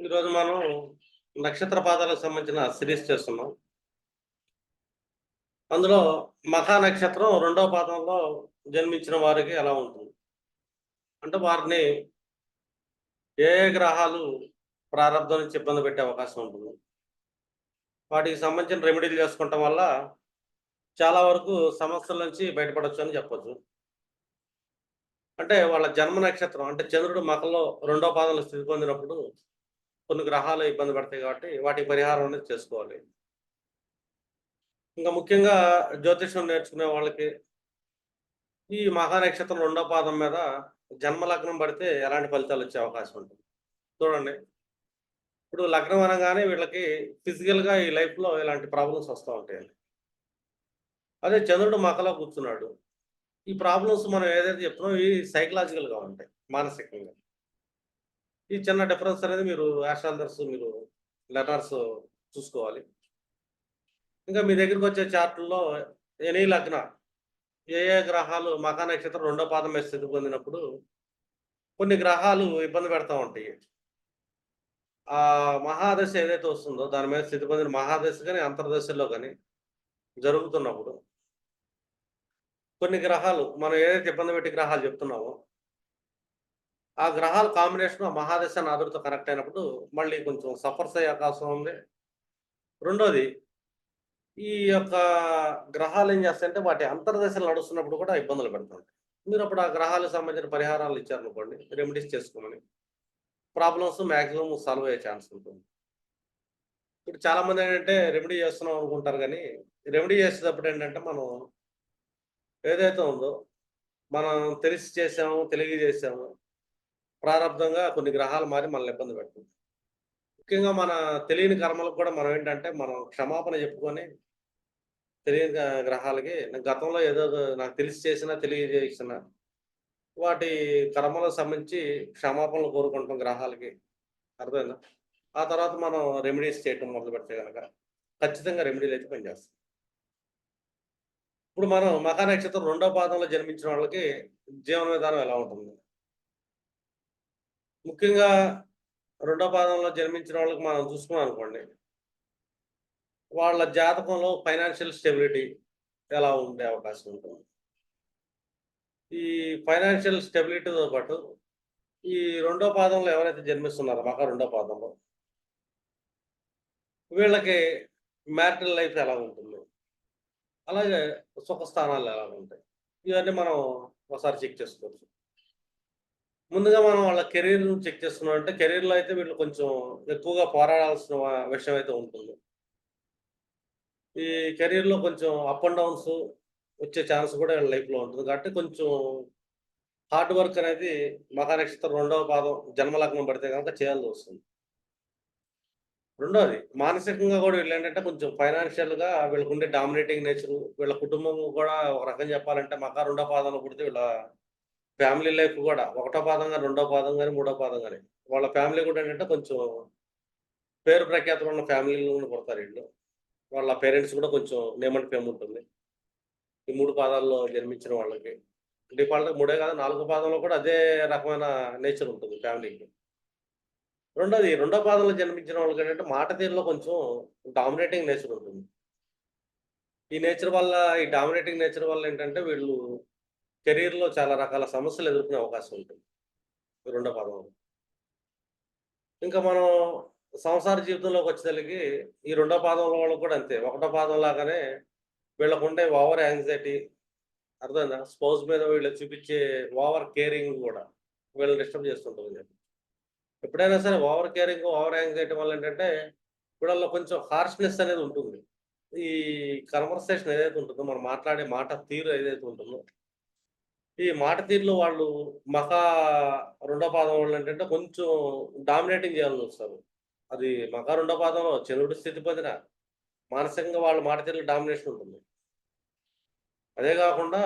ఈరోజు మనం నక్షత్ర పాదాలకు సంబంధించిన సిరీస్ చేస్తున్నాం. అందులో మహా నక్షత్రం రెండవ పాదంలో జన్మించిన వారికి ఎలా ఉంటుంది? అంటే వారిని ఏ గ్రహాలు ప్రారంభం నుంచి ఇబ్బంది పెట్టే అవకాశం ఉంటుంది? వాటికి సంబంధించిన రెమెడీలు చేసుకోవటం వల్ల చాలా వరకు సమస్యల నుంచి బయటపడవచ్చు అని చెప్పొచ్చు. అంటే వాళ్ళ జన్మ నక్షత్రం అంటే చంద్రుడు మకంలో రెండో పాదంలో స్థితి పొందినప్పుడు కొన్ని గ్రహాలు ఇబ్బంది పడతాయి కాబట్టి వాటి పరిహారం అనేది చేసుకోవాలి. ఇంకా ముఖ్యంగా జ్యోతిషం నేర్చుకునే వాళ్ళకి ఈ మహా నక్షత్రం రెండో పాదం మీద జన్మ లగ్నం పడితే ఎలాంటి ఫలితాలు వచ్చే అవకాశం ఉంటుంది? చూడండి. ఇప్పుడు లగ్నం అనగానే వీళ్ళకి ఫిజికల్గా ఈ లైఫ్లో ఇలాంటి ప్రాబ్లమ్స్ వస్తూ ఉంటాయి అదే చంద్రుడు మకలో కూర్చున్నాడు. ఈ ప్రాబ్లమ్స్ మనం ఏదైతే చెప్తున్నాం ఇవి సైకలాజికల్గా ఉంటాయి మానసికంగా. ఈ చిన్న డిఫరెన్స్ అనేది మీరు యాషాందర్స్ మీరు లెటర్స్ చూసుకోవాలి. ఇంకా మీ దగ్గరికి వచ్చే చార్ట్లో ఎనీ లగ్న ఏ ఏ గ్రహాలు మకా నక్షత్రం రెండో పాదం మీద స్థితి పొందినప్పుడు కొన్ని గ్రహాలు ఇబ్బంది పెడతా ఉంటాయి. ఆ మహాదశ ఏదైతే వస్తుందో దాని మీద స్థితి పొందిన మహాదశ కానీ అంతర్దశలో కానీ జరుగుతున్నప్పుడు కొన్ని గ్రహాలు మనం ఏదైతే ఇబ్బంది పెట్టి గ్రహాలు చెప్తున్నామో ఆ గ్రహాల కాంబినేషన్ ఆ మహాదశ నాదుడితో కనెక్ట్ అయినప్పుడు మళ్ళీ కొంచెం సఫర్స్ అయ్యే అవకాశం ఉంది. రెండోది ఈ యొక్క గ్రహాలు ఏం చేస్తాయంటే వాటి అంతర్దశలు నడుస్తున్నప్పుడు కూడా ఇబ్బందులు పెడుతుంటాయి మీరు అప్పుడు ఆ గ్రహాలకు సంబంధించిన పరిహారాలు ఇచ్చారనుకోండి రెమెడీస్ చేసుకోమని. ప్రాబ్లమ్స్ మ్యాక్సిమం సాల్వ్ అయ్యే ఛాన్స్ ఉంటుంది. ఇప్పుడు చాలామంది ఏంటంటే రెమెడీ చేస్తున్నాం అనుకుంటారు కానీ రెమెడీ చేసేటప్పుడు ఏంటంటే మనం ఏదైతే ఉందో మనం తెలిసి చేసాము తెలియజేసాము ప్రారంభంగా కొన్ని గ్రహాలు మారి మనల్ని ఇబ్బంది పెడుతుంది. ముఖ్యంగా మన తెలియని కర్మలకు కూడా మనం ఏంటంటే మనం క్షమాపణ చెప్పుకొని తెలియని గ్రహాలకి గతంలో ఏదో నాకు తెలిసి చేసినా తెలియజేసిన వాటి కర్మలకు సంబంధించి క్షమాపణలు కోరుకుంటాం గ్రహాలకి అర్థమైందా? ఆ తర్వాత మనం రెమెడీస్ చేయటం మొదలు పెడితే కనుక ఖచ్చితంగా రెమెడీలు అయితే పనిచేస్తాం ఇప్పుడు మనం మకా నక్షత్రం రెండో పాదంలో జన్మించిన వాళ్ళకి జీవన విధానం ఎలా ఉంటుంది? ముఖ్యంగా రెండో పాదంలో జన్మించిన వాళ్ళకి మనం చూసుకున్నాం అనుకోండి. వాళ్ళ జాతకంలో ఫైనాన్షియల్ స్టెబిలిటీ ఎలా ఉండే అవకాశం ఉంటుంది? ఈ ఫైనాన్షియల్ స్టెబిలిటీతో పాటు ఈ రెండో పాదంలో ఎవరైతే జన్మిస్తున్నారో మకా రెండో పాదంలో వీళ్ళకి మ్యారిటల్ లైఫ్ ఎలా ఉంటుంది? అలాగే సుఖ స్థానాలు ఎలా ఉంటాయి? ఇవన్నీ మనం ఒకసారి చెక్ చేసుకోవచ్చు. ముందుగా మనం వాళ్ళ కెరీర్ చెక్ చేస్తున్నాం అంటే కెరీర్లో అయితే వీళ్ళు కొంచెం ఎక్కువగా పోరాడాల్సిన విషయం అయితే ఉంటుంది. ఈ కెరీర్లో కొంచెం అప్ అండ్ డౌన్స్ వచ్చే ఛాన్స్ కూడా వీళ్ళ లైఫ్లో ఉంటుంది. కాబట్టి కొంచెం హార్డ్ వర్క్ అనేది మహానక్షత్రం రెండవ పాదం జన్మలగ్నం పడితే కనుక చేయాల్సి వస్తుంది. రెండోది మానసికంగా కూడా వీళ్ళు ఏంటంటే కొంచెం ఫైనాన్షియల్గా వీళ్ళకు ఉండే డామినేటింగ్ నేచర్ వీళ్ళ కుటుంబం కూడా ఒక రకం చెప్పాలంటే మకా రెండో పాదంలో పుడితే వీళ్ళ ఫ్యామిలీ లైఫ్ కూడా ఒకటో పాదం కానీ రెండో పాదం కానీ మూడో పాదం కానీ వాళ్ళ ఫ్యామిలీ కూడా ఏంటంటే కొంచెం పేరు ప్రఖ్యాతలు ఉన్న ఫ్యామిలీలో పుడతారు వీళ్ళు. వాళ్ళ పేరెంట్స్ కూడా కొంచెం నేమ్ అండ్ ఫేమ్ ఉంటుంది. ఈ మూడు పాదాల్లో జన్మించిన వాళ్ళకి. డిఫాల్ట్ మూడే కాదు నాలుగో పాదంలో కూడా అదే రకమైన నేచర్ ఉంటుంది ఫ్యామిలీకి రెండోది రెండో పాదంలో జన్మించిన వాళ్ళకి ఏంటంటే మాట తీరులో కొంచెం డామినేటింగ్ నేచర్ ఉంటుంది. ఈ నేచర్ వల్ల ఈ డామినేటింగ్ నేచర్ వల్ల ఏంటంటే వీళ్ళు కెరీర్లో చాలా రకాల సమస్యలు ఎదుర్కొనే అవకాశం ఉంటుంది. ఈ రెండో పాదంలో. ఇంకా మనం సంసార జీవితంలోకి వచ్చేసరికి ఈ రెండో పాదంలో వాళ్ళకి కూడా అంతే. ఒకటో పాదం లాగానే వీళ్ళకు ఉండే ఓవర్ యాంగ్జైటీ అర్థమైందా? స్పౌస్ మీద వీళ్ళు చూపించే ఓవర్ కేరింగ్ కూడా వీళ్ళని డిస్టర్బ్ చేస్తుంటుంది. చెప్పి ఎప్పుడైనా సరే ఓవర్ కేరింగ్ ఓవర్ యాంగ్జైటీ వల్ల ఏంటంటే వీళ్ళలో కొంచెం హార్ష్నెస్ అనేది ఉంటుంది. ఈ కన్వర్సేషన్ ఏదైతే ఉంటుందో మనం మాట్లాడే మాట తీరు ఏదైతే ఉంటుందో ఈ మాట తీరులో వాళ్ళు మహా రెండో పాదం వాళ్ళు ఏంటంటే కొంచెం డామినేటింగ్ చేయాలని వస్తారు అది మహా రెండో పాదంలో చంద్రుడి స్థితి పొందిన మానసికంగా వాళ్ళ మాట తీరులో డామినేషన్ ఉంటుంది. అదే కాకుండా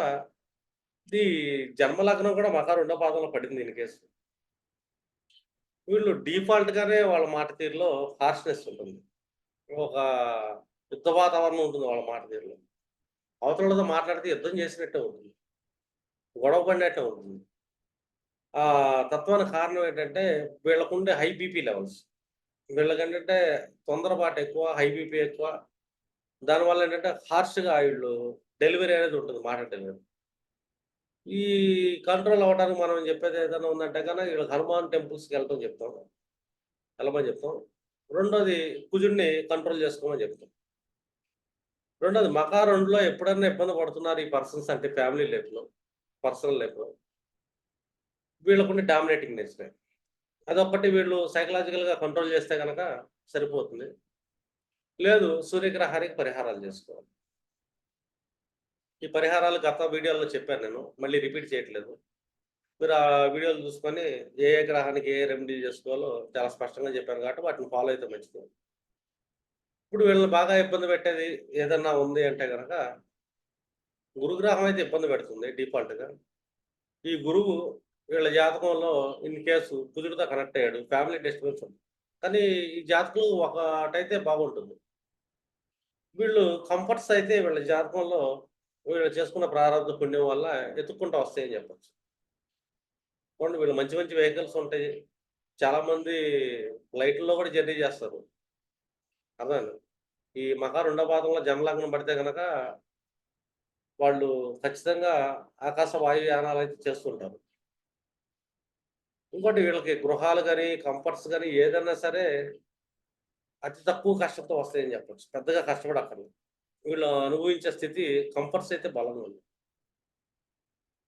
ఇది జన్మలగ్నం కూడా మహా రెండో పాదంలో పడింది దీని కేసు. వీళ్ళు డిఫాల్ట్ గానే వాళ్ళ మాట తీరులో హార్ష్నెస్ ఉంటుంది. ఒక యుద్ధ వాతావరణం ఉంటుంది వాళ్ళ మాట తీరులో. అవతలతో మాట్లాడితే యుద్ధం చేసినట్టే ఉంటుంది. గొడవ పడినట్టే ఉంటుంది. ఆ తత్వానికి కారణం ఏంటంటే వీళ్ళకుండే హై బీపీ లెవెల్స్ వీళ్ళకంటే తొందరపాటు ఎక్కువ హై బీపీ ఎక్కువ. దానివల్ల ఏంటంటే హార్ష్గా వీళ్ళు డెలివరీ అనేది ఉంటుంది మాట డెలివరీ ఈ కంట్రోల్ అవ్వడానికి మనం చెప్పేది ఏదైనా ఉందంటే కనుక వీళ్ళకి హనుమాన్ టెంపుల్స్కి వెళ్ళటం చెప్తాం. వెళ్ళమని చెప్తాం. రెండోది కుజుడిని కంట్రోల్ చేసుకోమని చెప్తాం. రెండోది మకా రెండులో ఎప్పుడన్నా ఇబ్బంది పడుతున్నారు ఈ పర్సన్స్ అంటే ఫ్యామిలీ లైఫ్లో పర్సనల్ లైఫ్లో వీళ్ళకుండే డామినేటింగ్ నేచర్ అదొక్కటి వీళ్ళు సైకలాజికల్గా కంట్రోల్ చేస్తే కనుక సరిపోతుంది. లేదు సూర్యగ్రహానికి పరిహారాలు చేసుకోవాలి. ఈ పరిహారాలు గత వీడియోలో చెప్పాను నేను మళ్ళీ రిపీట్ చేయట్లేదు. మీరు ఆ వీడియోలు చూసుకొని ఏ ఏ గ్రహానికి ఏ రెమెడీ చేసుకోవాలో చాలా స్పష్టంగా చెప్పాను కాబట్టి వాటిని ఫాలో అయితే మంచిది. ఇప్పుడు వీళ్ళని బాగా ఇబ్బంది పెట్టేది ఏదన్నా ఉంది అంటే కనుక గురుగ్రహం అయితే ఇబ్బంది పెడుతుంది డిఫాల్ట్గా. ఈ గురువు వీళ్ళ జాతకంలో ఇన్ కేసు కుదురుతో కనెక్ట్ అయ్యాడు ఫ్యామిలీ డిస్టర్బెన్స్ ఉంది. కానీ ఈ జాతకులు ఒకటైతే బాగుంటుంది. వీళ్ళు కంఫర్ట్స్ అయితే వీళ్ళ జాతకంలో వీళ్ళు చేసుకున్న ప్రారంభ పుణ్యం వల్ల ఎత్తుక్కుంటూ వస్తాయని చెప్పచ్చు. చూడండి వీళ్ళు మంచి మంచి వెహికల్స్ ఉంటాయి. చాలామంది ఫ్లైట్లో కూడా జర్నీ చేస్తారు. అర్థం ఈ మకా రెండో పాదంలో జన్మలగ్నం పడితే కనుక వాళ్ళు ఖచ్చితంగా ఆకాశ వాయుయానాలు అయితే చేస్తుంటారు. ఇంకోటి వీళ్ళకి గృహాలు కానీ కంఫర్ట్స్ కానీ ఏదైనా సరే అతి తక్కువ కష్టంతో వస్తాయని చెప్పచ్చు. పెద్దగా కష్టపడక్కర్లేదు. వీళ్ళు అనుభవించే స్థితి కంఫర్ట్స్ అయితే బలంగా ఉంది.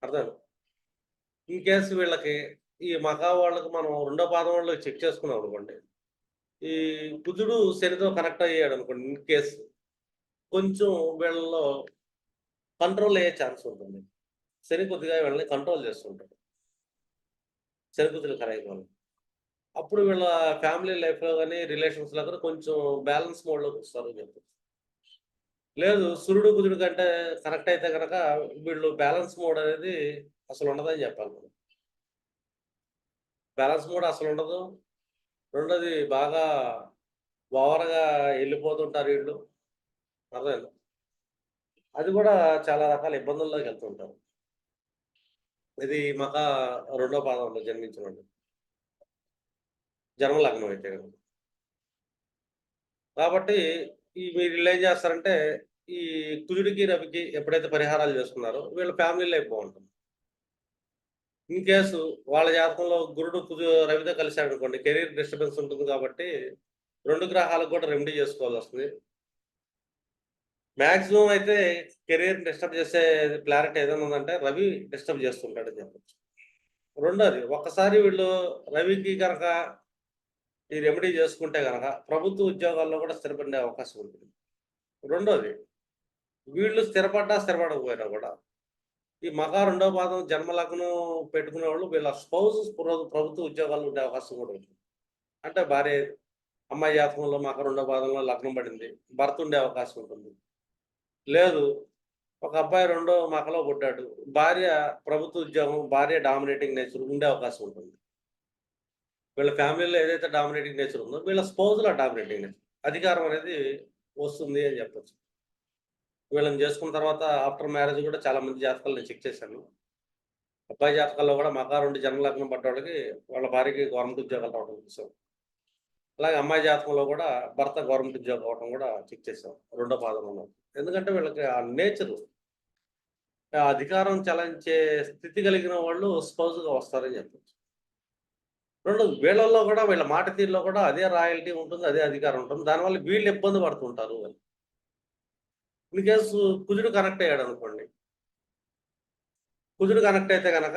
అర్థం? ఇన్ కేసు వీళ్ళకి ఈ మగా వాళ్ళకి మనం రెండో పాదం వాళ్ళకి చెక్ చేసుకున్నాం అనుకోండి. ఈ బుద్ధుడు శనితో కనెక్ట్ అయ్యాడు అనుకోండి ఇన్ కేసు కొంచెం వీళ్ళలో కంట్రోల్ అయ్యే ఛాన్స్ ఉంటుంది. శని కొద్దిగా వీళ్ళని కంట్రోల్ చేస్తుంటాడు. శని కొద్దిగా కలయిక అప్పుడు వీళ్ళ ఫ్యామిలీ లైఫ్లో కానీ రిలేషన్స్లో కానీ కొంచెం బ్యాలెన్స్ మోడ్లోకి వస్తారు అని చెప్పచ్చు లేదు సూర్యుడు కుదుడు కంటే కనెక్ట్ అయితే కనుక వీళ్ళు బ్యాలెన్స్ మోడ్ అనేది అసలు ఉండదని చెప్పాలి మనం. బ్యాలెన్స్ మోడ్ అసలు ఉండదు. రెండోది బాగా ఓవర్గా వెళ్ళిపోతుంటారు వీళ్ళు. అర్థమైంది? అది కూడా చాలా రకాల ఇబ్బందుల్లోకి వెళ్తుంటారు. ఇది మక రెండో పాదంలో జన్మించిన వాళ్ళు జన్మలగ్నం అయితే కాబట్టి ఈ మీరు వీళ్ళు ఏం చేస్తారంటే ఈ కుజుడికి రవికి ఎప్పుడైతే పరిహారాలు చేసుకున్నారో వీళ్ళ ఫ్యామిలీ లైఫ్ బాగుంటుంది. ఇన్ కేసు వాళ్ళ జాతకంలో గురుడు కుజు రవితో కలిశాడు అనుకోండి కెరీర్ డిస్టర్బెన్స్ ఉంటుంది కాబట్టి రెండు గ్రహాలకు కూడా రెమెడీ చేసుకోవాల్సి వస్తుంది. మ్యాక్సిమం అయితే కెరీర్ డిస్టర్బ్ చేసే క్లారిటీ ఏదైనా ఉందంటే రవి డిస్టర్బ్ చేస్తుంటాడని చెప్పచ్చు. రెండోది ఒక్కసారి వీళ్ళు రవికి కనుక ఈ రెమెడీ చేసుకుంటే కనుక ప్రభుత్వ ఉద్యోగాల్లో కూడా స్థిరపడే అవకాశం ఉంటుంది. రెండోది వీళ్ళు స్థిరపడ్డా స్థిరపడకపోయినా కూడా ఈ మగ రెండో పాదం జన్మలగ్నం పెట్టుకునే వాళ్ళు వీళ్ళ స్పౌజ్ ప్రభుత్వ ఉద్యోగాలు ఉండే అవకాశం కూడా ఉంటుంది అంటే భార్య అమ్మాయి జాతకంలో మగ రెండో పాదంలో లగ్నం పడింది భర్త ఉండే అవకాశం ఉంటుంది. లేదు ఒక అబ్బాయి రెండో మకలో పుట్టాడు భార్య ప్రభుత్వ ఉద్యోగం భార్య డామినేటింగ్ నేచర్ ఉండే అవకాశం ఉంటుంది. వీళ్ళ ఫ్యామిలీలో ఏదైతే డామినేటింగ్ నేచర్ ఉందో వీళ్ళ స్పౌజ్లో డామినేటింగ్ నేచర్ అధికారం అనేది వస్తుంది అని చెప్పొచ్చు. వీళ్ళని చేసుకున్న తర్వాత ఆఫ్టర్ మ్యారేజ్ కూడా చాలా మంది జాతకాలు నేను చెక్ చేశాను. అబ్బాయి జాతకాల్లో కూడా మగా రెండు జన్మలగ్నం పడ్డవాళ్ళకి వాళ్ళ భార్యకి గవర్నమెంట్ ఉద్యోగాలు రావడం చూసాం. అలాగే అమ్మాయి జాతకంలో కూడా భర్త గవర్నమెంట్ ఉద్యోగం అవడం కూడా చెక్ చేసాం రెండో పాదంలో ఎందుకంటే వీళ్ళకి ఆ నేచరు అధికారం చలించే స్థితి కలిగిన వాళ్ళు స్పౌజ్గా వస్తారని చెప్పచ్చు. రెండు వీళ్ళల్లో కూడా వీళ్ళ మాట తీరులో కూడా అదే రాయల్టీ ఉంటుంది అదే అధికారం ఉంటుంది. దానివల్ల వీళ్ళు ఇబ్బంది పడుతుంటారు అని. ఇన్ కేసు కుజుడు కనెక్ట్ అయ్యాడు అనుకోండి. కుజుడు కనెక్ట్ అయితే కనుక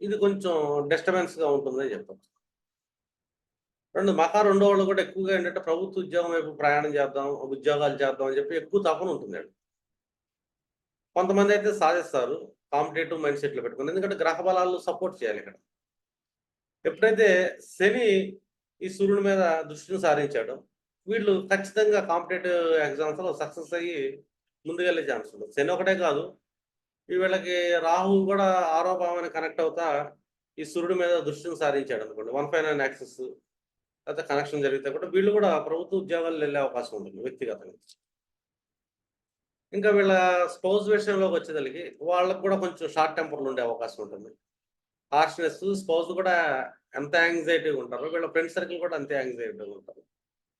ఇది కొంచెం డిస్టర్బెన్స్గా ఉంటుందని చెప్పచ్చు రెండు మకా రెండో వాళ్ళు కూడా ఎక్కువగా ఏంటంటే ప్రభుత్వ ఉద్యోగం వైపు ప్రయాణం చేద్దాం ఉద్యోగాలు చేద్దాం అని చెప్పి ఎక్కువ తపన ఉంటుంది కొంతమంది అయితే సాధిస్తారు కాంపిటేటివ్ మైండ్ సెట్లో పెట్టుకుని ఎందుకంటే గ్రహ బలాలు సపోర్ట్ చేయాలి ఇక్కడ. ఎప్పుడైతే శని ఈ సూర్యుడి మీద దృష్టిని సాధించాడో వీళ్ళు ఖచ్చితంగా కాంపిటేటివ్ ఎగ్జామ్స్లో సక్సెస్ అయ్యి ముందుకెళ్ళే ఛాన్స్ ఉంది. శని ఒకటే కాదు ఈ వీళ్ళకి రాహు కూడా ఆరో భావాన్ని కనెక్ట్ అవుతా ఈ సూర్యుడి మీద దృష్టిని సారించాడు అనుకోండి. వన్ ఫైవ్ నైన్ యాక్సెస్ లేకపోతే కనెక్షన్ జరిగితే కూడా వీళ్ళు కూడా ప్రభుత్వ ఉద్యోగాలు వెళ్ళే అవకాశం ఉంటుంది వ్యక్తిగతంగా. ఇంకా వీళ్ళ స్పౌజ్ విషయంలోకి వచ్చేదానికి వాళ్ళకు కూడా కొంచెం షార్ట్ టెంపర్లు ఉండే అవకాశం ఉంటుంది. హార్ష్నెస్ స్పౌజ్ కూడా ఎంత యాంగ్జైటీగా ఉంటారో వీళ్ళ ఫ్రెండ్ సర్కిల్ కూడా అంతే యాంగ్జైటీగా ఉంటారు.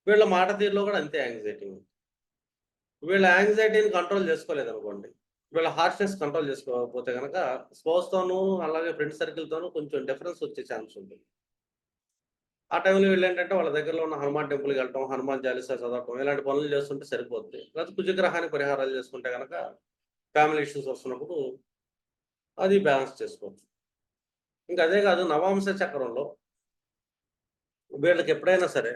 వీళ్ళ మాట తీరులో కూడా అంతే యాంగ్జైటీ ఉంది వీళ్ళ యాంగ్జైటీని కంట్రోల్ చేసుకోలేదు అనుకోండి వీళ్ళ హార్ష్నెస్ కంట్రోల్ చేసుకోకపోతే కనుక స్పౌస్తోనూ అలాగే ఫ్రెండ్ సర్కిల్తోనూ కొంచెం డిఫరెన్స్ వచ్చే ఛాన్స్ ఉంటుంది. ఆ టైంలో వీళ్ళు ఏంటంటే వాళ్ళ దగ్గరలో ఉన్న హనుమాన్ టెంపుల్కి వెళ్ళటం హనుమాన్ చాలీసా చదవటం ఇలాంటి పనులు చేస్తుంటే సరిపోద్ది. లేకపోతే కుజగ్రహానికి పరిహారాలు చేసుకుంటే కనుక ఫ్యామిలీ ఇష్యూస్ వస్తున్నప్పుడు అది బ్యాలెన్స్ చేసుకోవచ్చు. ఇంకా అదే కాదు నవాంశ చక్రంలో వీళ్ళకి ఎప్పుడైనా సరే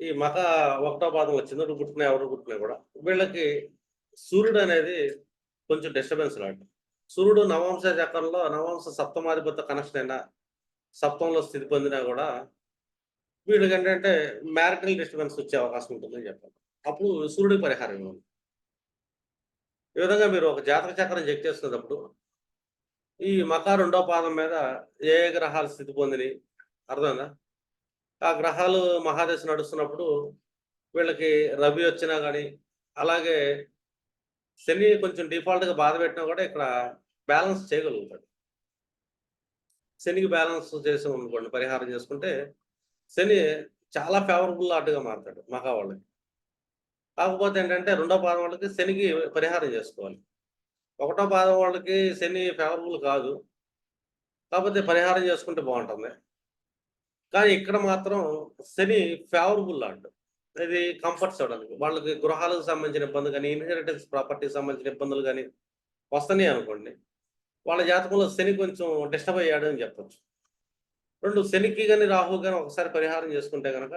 ఈ మక ఒకటో పాదం వచ్చింది పుట్టినా ఎవరు పుట్టినా కూడా. వీళ్ళకి సూర్యుడు అనేది కొంచెం డిస్టర్బెన్స్ లాంటి సూర్యుడు నవంశ చక్రంలో నవంశ సప్తమాధిపత్య కనెక్షన్ అయినా సప్తంలో స్థితి పొందినా కూడా వీళ్ళకి ఏంటంటే మ్యారిటల్ డిస్టర్బెన్స్ వచ్చే అవకాశం ఉంటుందని చెప్పాలి. అప్పుడు సూర్యుడికి పరిహారం ఇవ్వాలి. ఈ విధంగా మీరు ఒక జాతక చక్రం చెక్ చేసుకునేటప్పుడు ఈ మకా రెండో పాదం మీద ఏ ఏ గ్రహాలు స్థితి పొందినాయి అర్థమైందా? ఆ గ్రహాలు మహాదశ నడుస్తున్నప్పుడు వీళ్ళకి రవి వచ్చినా కానీ అలాగే శని కొంచెం డిఫాల్ట్గా బాధ పెట్టినా కూడా ఇక్కడ బ్యాలెన్స్ చేయగలుగుతాడు. శనికి బ్యాలెన్స్ చేసి అనుకోండి పరిహారం చేసుకుంటే శని చాలా ఫేవరబుల్ ఆటగా మారుతాడు మహావాళ్ళకి. కాకపోతే ఏంటంటే రెండో పాదం వాళ్ళకి శనికి పరిహారం చేసుకోవాలి. ఒకటో పాదం వాళ్ళకి శని ఫేవరబుల్ కాదు. కాకపోతే పరిహారం చేసుకుంటే బాగుంటుంది. కానీ ఇక్కడ మాత్రం శని ఫేవరబుల్ లాంటి ఇది కంఫర్ట్స్ అవడానికి వాళ్ళకి గృహాలకు సంబంధించిన ఇబ్బంది కానీ ఇన్హెరిటెన్స్ ప్రాపర్టీకి సంబంధించిన ఇబ్బందులు కానీ వస్తున్నాయి అనుకోండి. వాళ్ళ జాతకంలో శని కొంచెం డిస్టర్బ్ అయ్యాడు అని చెప్పొచ్చు. రెండు శనికి కానీ రాహు కానీ ఒకసారి పరిహారం చేసుకుంటే కనుక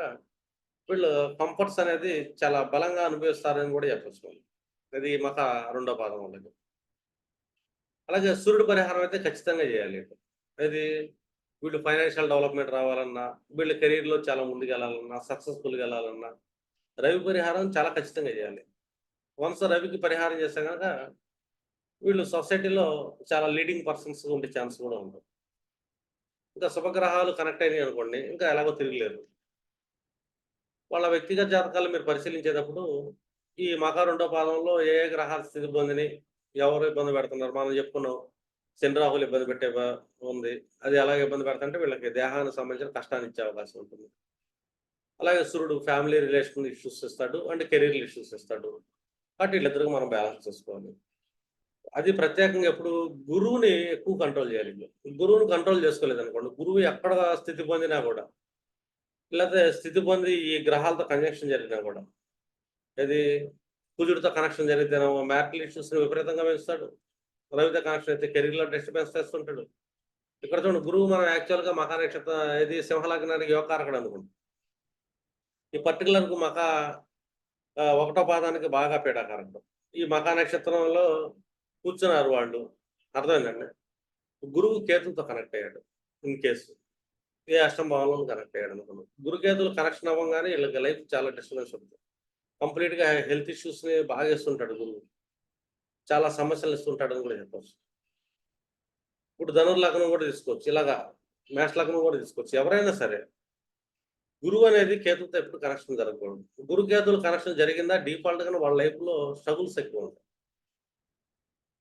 వీళ్ళు కంఫర్ట్స్ అనేది చాలా బలంగా అనుభవిస్తారని కూడా చెప్పచ్చు అది మాక రెండో పాదం వాళ్ళకి. అలాగే సూర్యుడు పరిహారం అయితే ఖచ్చితంగా చేయాలి. అది వీళ్ళు ఫైనాన్షియల్ డెవలప్మెంట్ రావాలన్నా వీళ్ళ కెరీర్లో చాలా ముందుకు వెళ్ళాలన్నా సక్సెస్ఫుల్గా వెళ్ళాలన్నా రవి పరిహారం చాలా ఖచ్చితంగా చేయాలి. వన్స్ రవికి పరిహారం చేస్తే కనుక వీళ్ళు సొసైటీలో చాలా లీడింగ్ పర్సన్స్ ఉండే ఛాన్స్ కూడా ఉంటుంది ఇంకా శుభగ్రహాలు కనెక్ట్ అయినాయి అనుకోండి ఇంకా ఎలాగో తిరగలేరు. వాళ్ళ వ్యక్తిగత జాతకాలు మీరు పరిశీలించేటప్పుడు ఈ మక రెండో పాదంలో ఏ ఏ స్థితి పొందినాయి ఎవరు ఇబ్బంది పెడుతున్నారు మనం చెప్పుకున్నాం శని రాహులు ఇబ్బంది పెట్టే ఉంది. అది ఎలాగ ఇబ్బంది పెడతాంటే వీళ్ళకి దేహానికి సంబంధించిన కష్టాన్ని ఇచ్చే అవకాశం ఉంటుంది. అలాగే సూర్యుడు ఫ్యామిలీ రిలేషన్ ఇష్యూస్ ఇస్తాడు అండ్ కెరీర్ ఇష్యూస్ ఇస్తాడు. కాబట్టి వీళ్ళిద్దరికి మనం బ్యాలెన్స్ చేసుకోవాలి. అది ప్రత్యేకంగా ఎప్పుడు గురువుని ఎక్కువ కంట్రోల్ చేయాలి గురువుని కంట్రోల్ చేసుకోలేదు అనుకోండి గురువు ఎక్కడ స్థితి పొందినా కూడా లేకపోతే స్థితి పొంది ఈ గ్రహాలతో కనెక్షన్ జరిగినా కూడా ఇది కుజుడితో కనెక్షన్ జరిగితేనేమో మ్యారిటల్ ఇష్యూస్ని విపరీతంగా పెంచుతాడు. రవిత కనెక్షన్ అయితే కెరీర్లో డిస్టర్బెన్స్ చేస్తుంటాడు ఇక్కడ చూడండి గురువు మనం యాక్చువల్గా మకా నక్షత్రం ఇది సింహలగ్నానికి యోగకారకుడు అనుకుంటాం ఈ పర్టికులర్ మక ఒకటో పాదానికి బాగా పీడాకారకుడు ఈ మకా నక్షత్రంలో కూర్చున్నారు వాళ్ళు. అర్థమైందండి? గురువు కేతులతో కనెక్ట్ అయ్యాడు ఇన్ కేసు ఏ అష్టంభావంలో కనెక్ట్ అయ్యాడు అనుకున్నాం గురుకేతులు కనెక్షన్ అవ్వగానే వీళ్ళకి లైఫ్ చాలా డిస్టర్బెన్స్ ఉంటుంది కంప్లీట్గా హెల్త్ ఇష్యూస్ని బాగా ఇస్తుంటాడు గురువు. చాలా సమస్యలు ఇస్తుంటాడు అని కూడా చెప్పచ్చు. ఇప్పుడు ధనుర్లగ్నం కూడా తీసుకోవచ్చు. ఇలాగా మేష లగ్నం కూడా తీసుకోవచ్చు. ఎవరైనా సరే గురువు అనేది కేతులతో ఎప్పుడు కనెక్షన్ జరగకూడదు. గురు కేతులు కనెక్షన్ జరిగిందా? డిఫాల్ట్గా వాళ్ళ లైఫ్లో స్ట్రగుల్స్ ఎక్కువ ఉంటాయి.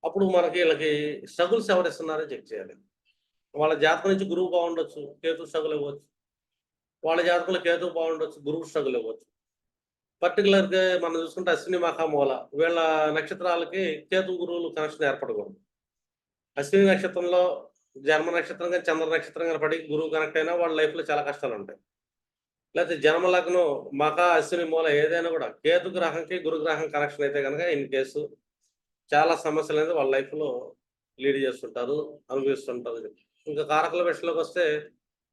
అప్పుడు మనకి వీళ్ళకి స్ట్రగుల్స్ ఎవరు ఇస్తున్నారో చెక్ చేయాలి. వాళ్ళ జాతకం నుంచి గురువు బాగుండొచ్చు కేతు స్ట్రగుల్ ఇవ్వచ్చు వాళ్ళ జాతకంలో కేతు బాగుండొచ్చు గురువు స్ట్రగుల్ ఇవ్వచ్చు పర్టికులర్గా మనం చూసుకుంటే అశ్విని మహామూల. వీళ్ళ నక్షత్రాలకి కేతు గురువులు కనెక్షన్ ఏర్పడకూడదు. అశ్విని నక్షత్రంలో జన్మ నక్షత్రం కానీ చంద్ర నక్షత్రం కానీ పడి గురువు కనెక్ట్ అయినా వాళ్ళ లైఫ్లో చాలా కష్టాలు ఉంటాయి లేకపోతే జన్మ లగ్నం మక అశ్విని మూల ఏదైనా కూడా కేతు గ్రహంకి గురు గ్రహం కనెక్షన్ అయితే కనుక ఇన్ కేసు చాలా సమస్యలు అనేది వాళ్ళ లైఫ్లో లీడ్ చేస్తుంటారు అనుభవిస్తుంటారు. ఇంకా కారకుల విషయంలోకి వస్తే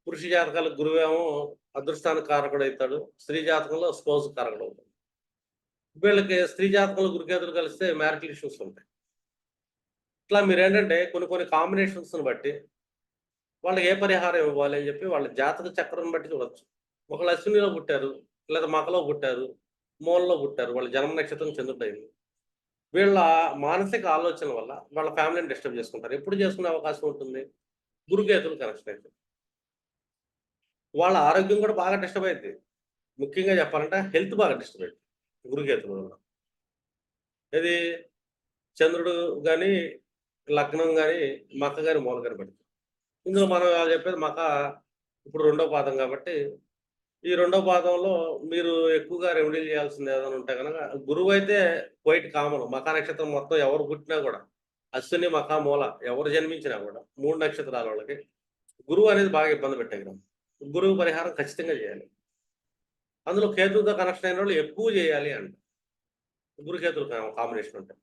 పురుష జాతకాలకు గురువేమో అదృష్టానికి కారకుడు అవుతాడు స్త్రీ జాతకంలో స్పోజ్ కారకుడు అవుతాడు. వీళ్ళకి స్త్రీ జాతకంలో గురుకేతులు కలిస్తే మ్యారిటల్ ఇష్యూస్ ఉంటాయి. ఇట్లా మీరు ఏంటంటే కొన్ని కొన్ని కాంబినేషన్స్ని బట్టి వాళ్ళకి ఏ పరిహారం ఇవ్వాలి అని చెప్పి వాళ్ళ జాతక చక్రం బట్టి చూడొచ్చు. ఒకళ్ళు అశ్వినిలో పుట్టారు లేదా మకలో పుట్టారు మూలలో పుట్టారు వాళ్ళ జన్మ నక్షత్రం చంద్రుడైంది. వీళ్ళ మానసిక ఆలోచన వల్ల వాళ్ళ ఫ్యామిలీని డిస్టర్బ్ చేసుకుంటారు. ఎప్పుడు చేసుకునే అవకాశం ఉంటుంది? గురుకేతులు కనెక్షన్ అయితే వాళ్ళ ఆరోగ్యం కూడా బాగా డిస్టర్బ్ అయింది ముఖ్యంగా చెప్పాలంటే హెల్త్ బాగా డిస్టర్బ్ అయింది గురుకేతుల వల్ల ఇది చంద్రుడు కానీ లగ్నం కానీ మక్క కానీ మూల కానీ పెడుతుంది ఇందులో మనం చెప్పేది మక ఇప్పుడు రెండో పాదం కాబట్టి ఈ రెండో పాదంలో మీరు ఎక్కువగా రెమెడీలు చేయాల్సింది ఏదైనా ఉంటే కనుక గురువు అయితే క్వైట్ కామన్ మక నక్షత్రం మొత్తం ఎవరు పుట్టినా కూడా అశ్విని మకా మూల ఎవరు జన్మించినా కూడా మూడు నక్షత్రాల వాళ్ళకి గురువు అనేది బాగా ఇబ్బంది పెట్టే గ్రహం. గురువు పరిహారం ఖచ్చితంగా చేయాలి. అందులో కేతువుతో కనెక్షన్ అయిన వాళ్ళు ఎక్కువ చేయాలి అంట. గురుకేతులు కాంబినేషన్ ఉంటాయి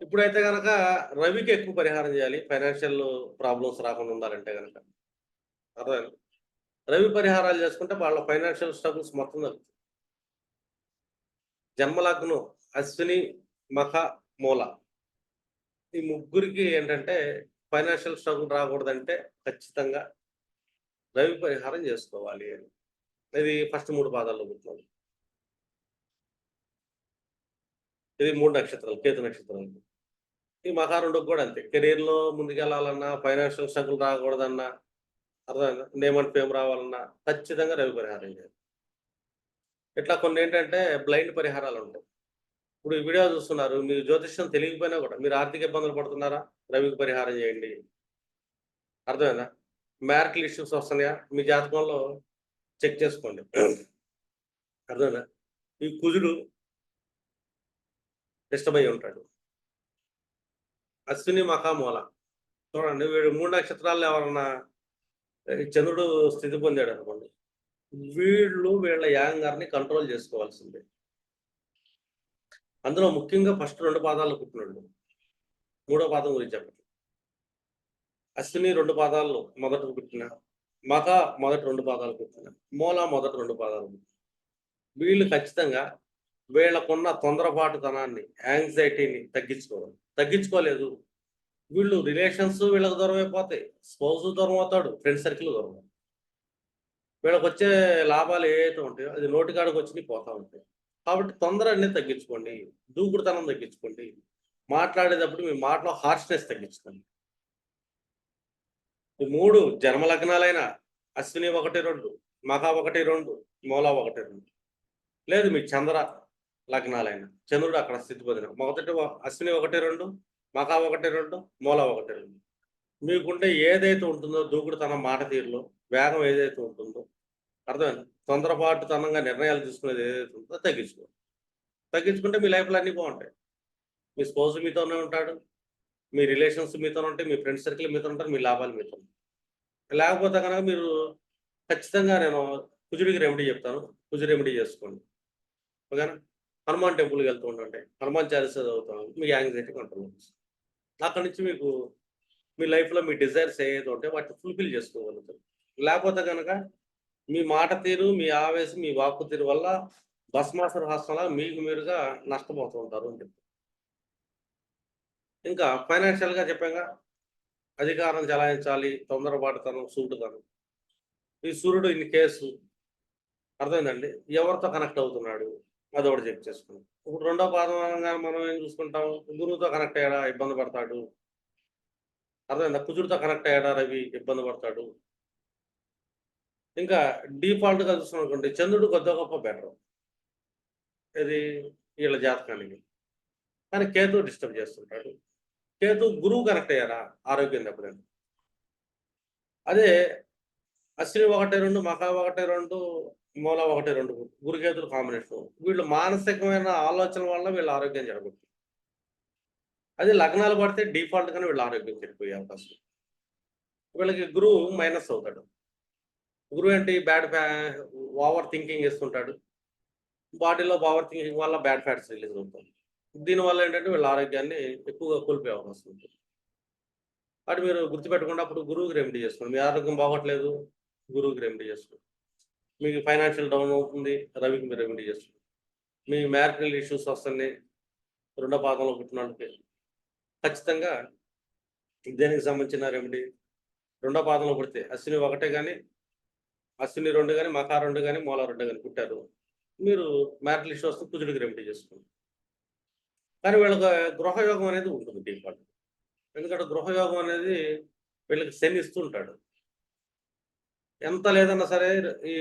ఇప్పుడైతే కనుక రవికి ఎక్కువ పరిహారం చేయాలి. ఫైనాన్షియల్ ప్రాబ్లమ్స్ రాకుండా ఉండాలంటే కనుక అర్థమైంది? రవి పరిహారాలు చేసుకుంటే వాళ్ళ ఫైనాన్షియల్ స్ట్రగుల్స్ మొత్తం తగ్గుతుంది జన్మలగ్నం అశ్విని మఖ మూల. ఈ ముగ్గురికి ఏంటంటే ఫైనాన్షియల్ స్ట్రగుల్ రాకూడదంటే ఖచ్చితంగా రవి పరిహారం చేసుకోవాలి అని. ఇది ఫస్ట్ మూడు పాదాల్లో పుట్టినది. ఇది మూడు నక్షత్రాలు కేతు నక్షత్రాలు. ఈ మహారుండుకు కూడా అంతే. కెరీర్లో ముందుకెళ్ళాలన్నా ఫైనాన్షియల్ స్ట్రగుల్ రాకూడదన్నా అర్థం నేమ్ అండ్ ఫేమ్ రావాలన్నా ఖచ్చితంగా రవి పరిహారం చేయాలి. ఇట్లా కొన్ని ఏంటంటే బ్లైండ్ పరిహారాలు ఉంటాయి. ఇప్పుడు ఈ వీడియో చూస్తున్నారు. మీరు జ్యోతిష్యం తెలియకపోయినా కూడా మీరు ఆర్థిక ఇబ్బందులు పడుతున్నారా? రవికి పరిహారం చేయండి. అర్థమైందా? మ్యారిటల్ ఇష్యూస్ వస్తున్నాయా? మీ జాతకంలో చెక్ చేసుకోండి. అర్థమైనా ఈ కుజుడు డిస్టర్బ్ అయి ఉంటాడు. అశ్విని మహామూల చూడండి వీడు మూడు నక్షత్రాల్లో ఎవరన్నా చంద్రుడు స్థితి పొందాడు అనుకోండి. వీళ్ళు వీళ్ళ యాంగార్ని కంట్రోల్ చేసుకోవాల్సిందే. అందులో ముఖ్యంగా ఫస్ట్ రెండు పాదాలు పుట్టినాడు మూడో పాదం గురించి చెప్పండి. అశ్విని రెండు పాదాలు మొదట పుట్టిన మగ మొదటి రెండు పాదాలు పుట్టిన మూల మొదటి రెండు పాదాలు పుట్టిన. వీళ్ళు ఖచ్చితంగా వీళ్ళకున్న తొందరపాటుతనాన్ని యాంగ్జైటీని తగ్గించుకోవాలి. తగ్గించుకోలేదు. వీళ్ళు రిలేషన్స్ వీళ్ళకి దూరం అయిపోతాయి. స్పౌస్ దూరం అవుతాడు ఫ్రెండ్ సర్కిల్ దూరం వీళ్ళకి వచ్చే లాభాలు ఏవైతే ఉంటాయో అది నోటికాడికి వచ్చి పోతా ఉంటాయి. కాబట్టి తొందర తగ్గించుకోండి. దూకుడుతనం తగ్గించుకోండి. మాట్లాడేటప్పుడు మీ మాటలో హార్ష్నెస్ తగ్గించుకోండి. ఈ మూడు జన్మ లగ్నాలైన అశ్విని ఒకటి రెండు మఖ ఒకటి రెండు మూల ఒకటి రెండు. లేదు మీ చంద్ర లగ్నాలైన చంద్రుడు అక్కడ స్థితి పొందిన మొదటి అశ్విని ఒకటి రెండు మఖ ఒకటి రెండు మూల ఒకటి రెండు. మీకుంటే ఏదైతే ఉంటుందో దూకుడుతనం మాట తీరులో వేగం ఏదైతే ఉంటుందో అర్థమైంది? తొందరపాటుతనంగా నిర్ణయాలు తీసుకునేది ఏదైతే ఉందో తగ్గించుకోండి. తగ్గించుకుంటే మీ లైఫ్లో అన్నీ బాగుంటాయి. మీ స్పోజ్ మీతోనే ఉంటాడు మీ రిలేషన్స్ మీతో ఉంటాయి మీ ఫ్రెండ్ సర్కిల్ మీతో ఉంటారు మీ లాభాలు మీతో ఉంటాయి. లేకపోతే కనుక మీరు ఖచ్చితంగా నేను కుజుడికి రెమెడీ చెప్తాను కుజు రెమెడీ చేసుకోండి. ఓకేనా? హనుమాన్ టెంపుల్కి వెళ్తూ ఉండండి. హనుమాన్ చాలీసా చదువుతాం మీ యాంగ్జైటీ కంట్రోల్ అక్కడి నుంచి మీకు మీ లైఫ్లో మీ డిజైర్స్ ఏదైతే ఉంటే వాటిని ఫుల్ఫిల్ చేసుకోగలుగుతారు. లేకపోతే కనుక మీ మాట తీరు మీ ఆవేశం మీ వాక్కు తీరు వల్ల భస్మాసుర హస్తంలా మీకు మీరుగా నష్టపోతూ ఉంటారు అని చెప్తారు. ఇంకా ఫైనాన్షియల్గా చెప్పాక అధికారం చలాయించాలి తొందరపాటుతనం సూటుతనం. ఈ సూర్యుడు ఇన్ కేసు అర్థమైందండి? ఎవరితో కనెక్ట్ అవుతున్నాడు? అది ఒకటి చెక్ చేసుకున్నాం. ఇప్పుడు రెండో పాదంగా మనం ఏం చూసుకుంటాం? గురువుతో కనెక్ట్ అయ్యాడా? ఇబ్బంది పడతాడు. అర్థమైందా? కుజుడితో కనెక్ట్ అయ్యాడా? రవి ఇబ్బంది పడతాడు. ఇంకా డిఫాల్ట్గా చూస్తున్నాం అనుకోండి చంద్రుడు కొద్ది గొప్ప బెటర్. ఇది వీళ్ళ జాతకానికి. కానీ కేతు డిస్టర్బ్ చేస్తుంటాడు. కేతు గురువు కనెక్ట్ అయ్యారా? ఆరోగ్యం దెబ్బతింది. అదే అశ్విని ఒకటి రెండు మకా ఒకటి రెండు మూల ఒకటి రెండు గురుకేతులు కాంబినేషన్. వీళ్ళు మానసికమైన ఆలోచన వల్ల వీళ్ళ ఆరోగ్యం జరగదు అది లగ్నాలు పడితే డిఫాల్ట్గానే వీళ్ళ ఆరోగ్యం చెడిపోయే అవకాశం. వీళ్ళకి గురువు మైనస్ అవుతాడు. గురువు ఏంటి? బ్యాడ్ ఓవర్ థింకింగ్ చేస్తుంటాడు. బాడీలో ఓవర్ థింకింగ్ వల్ల బ్యాడ్ ఫ్యాట్స్ రిలీజ్ అవుతాయి. దీనివల్ల ఏంటంటే వీళ్ళ ఆరోగ్యాన్ని ఎక్కువగా కోల్పోయే అవకాశం ఉంటుంది. అటు మీరు గుర్తుపెట్టకుండా. అప్పుడు గురువుకి రెమెడీ చేసుకోండి మీ ఆరోగ్యం బాగోట్లేదు గురువుకి రెమెడీ చేసుకోండి మీకు ఫైనాన్షియల్ డౌన్ అవుతుంది రవికి మీరు రెమెడీ చేసుకోండి మీ మ్యారిటల్ ఇష్యూస్ వస్తున్నాయి. రెండో పాదంలో పుట్టినందుకే ఖచ్చితంగా దేనికి సంబంధించిన రెమెడీ రెండో పాదంలో పుడితే అశ్విని ఒకటే కానీ అశ్విని రెండు కానీ మకా రెండు కానీ మూల రెండు కానీ పుట్టారు. మీరు మ్యారిటల్ ఇష్యూ వస్తే కుజుడికి రెమెడీ చేసుకోండి. కానీ వీళ్ళకి గృహయోగం అనేది ఉంటుంది డిఫాల్ట్ ఎందుకంటే గృహయోగం అనేది వీళ్ళకి శని ఇస్తుంటాడు. ఎంత లేదన్నా సరే ఈ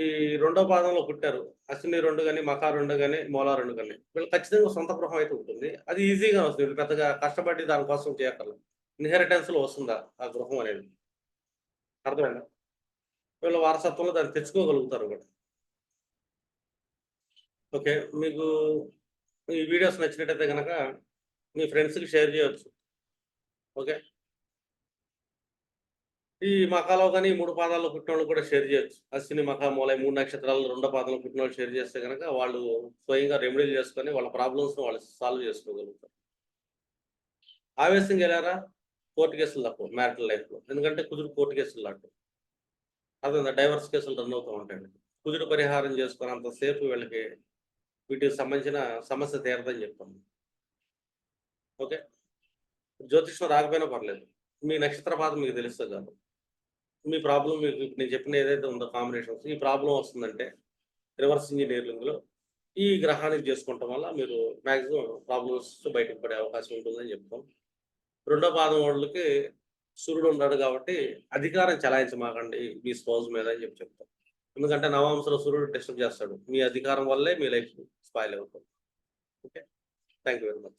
రెండో పాదంలో పుట్టారు. అశ్విని రెండు కానీ మకా రెండు కానీ మూలా రెండు కానీ వీళ్ళు ఖచ్చితంగా సొంత గృహం అయితే ఉంటుంది. అది ఈజీగా వస్తుంది. వీళ్ళు పెద్దగా కష్టపడి దానికోసం చేయక్కర్లేదు. ఇన్హెరిటెన్స్లో వస్తుందా ఆ గృహం అనేది? అర్థమైందా? వీళ్ళ వారసత్వంలో దాన్ని తెచ్చుకోగలుగుతారు కూడా ఓకే మీకు ఈ వీడియోస్ నచ్చినట్టయితే కనుక మీ ఫ్రెండ్స్కి షేర్ చేయవచ్చు ఓకే? ఈ మకాలో కానీ మూడు పాదాల్లో పుట్టిన వాళ్ళు కూడా షేర్ చేయొచ్చు. అశ్విని మఖ మూలై మూడు నక్షత్రాలు రెండో పాదాలు పుట్టిన వాళ్ళు షేర్ చేస్తే కనుక వాళ్ళు స్వయంగా రెమెడీలు చేసుకొని వాళ్ళ ప్రాబ్లమ్స్ని వాళ్ళు సాల్వ్ చేసుకోగలుగుతారు. ఆవేశం వెళ్ళారా? కోర్టు కేసులు తక్కువ మ్యారిటల్ లైఫ్లో. ఎందుకంటే కుదురు కోర్టు కేసులు లాంటివి. అదే డైవర్స్ కేసులు రన్ అవుతూ ఉంటాయండి కుదురు పరిహారం చేసుకున్నంత సేపు వీళ్ళకి వీటికి సంబంధించిన సమస్య తీరదని చెప్తాను ఓకే? జ్యోతిష్యం రాకపోయినా పర్లేదు. మీ నక్షత్ర పాదం మీకు తెలుస్తుంది కాదు. మీ ప్రాబ్లం మీకు ఇప్పుడు నేను చెప్పిన ఏదైతే ఉందో కాంబినేషన్స్ ఈ ప్రాబ్లం వస్తుందంటే రివర్స్ ఇంజనీరింగ్లో ఈ గ్రహానికి చేసుకోవటం వల్ల మీరు మ్యాక్సిమం ప్రాబ్లమ్స్ బయటకు పడే అవకాశం ఉంటుందని చెప్తాం. రెండో పాదం వాళ్ళకి సూర్యుడు ఉన్నాడు కాబట్టి అధికారం చలాయించమాకండి మీ స్పౌజ్ మీద అని చెప్పి చెప్తాం ఎందుకంటే నవాంశలో సూర్యుడు డిస్టర్బ్ చేస్తాడు. మీ అధికారం వల్లే మీ లైఫ్ స్పాయిల్ అవుతుంది. Okay? Thank you very much.